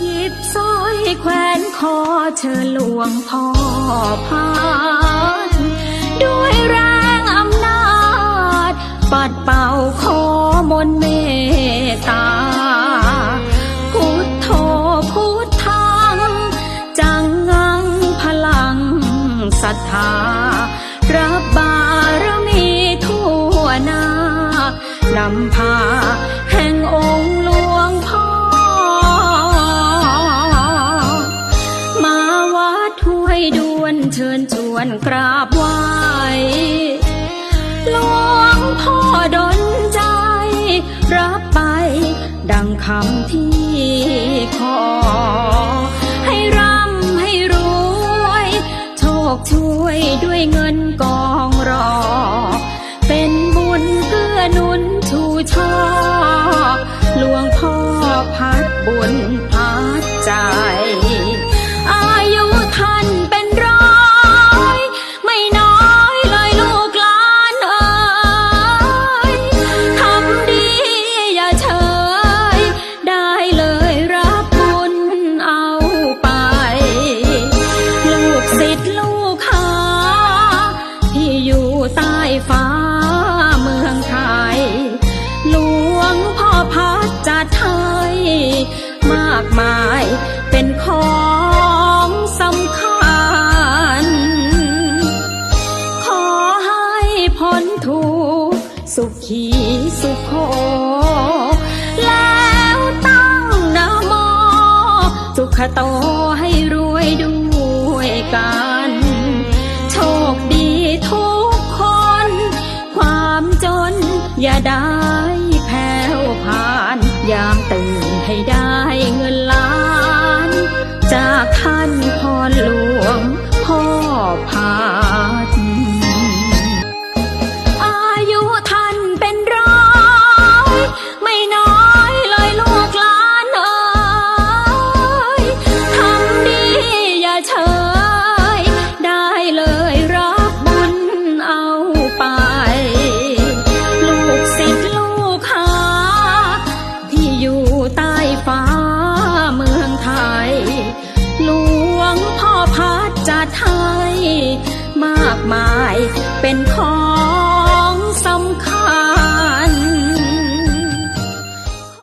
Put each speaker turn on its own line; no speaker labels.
หยิบสร้อยแขวนคอเชิญหลวงพ่อพานด้วยแรงอำนาจ ปัดเป่าขอมนเมตตา พุทโธพุทธัง จังงังพลังศรัทธา รับบารมีทั่วหน้านำพาแห่งองค์ ชิญชวนกราบไหวหลวงพ่อดลใจ รับไป ดังคำที่ขอ ให้ร่ำให้รวย โชคช่วยด้วยเงินกองรอ เป็นบุญเกื้อหนุนชูชอหลวงพ่อพัดบุญ ฟ้าเมืองไทย หลวงพ่อพัดจัดให้มากมายเป็นของสำคัญ ขอให้พ้นทุกสุขีสุขโขแล้วตั้งนะโมสุขโตให้รวยด้วยกัน ได้แผ่วผ่าน ยามตื่นให้ได้เงินล้าน จากท่านพรหลวงพ่อพาน พ่อพัดจัดให้มากมายเป็นของสำคัญ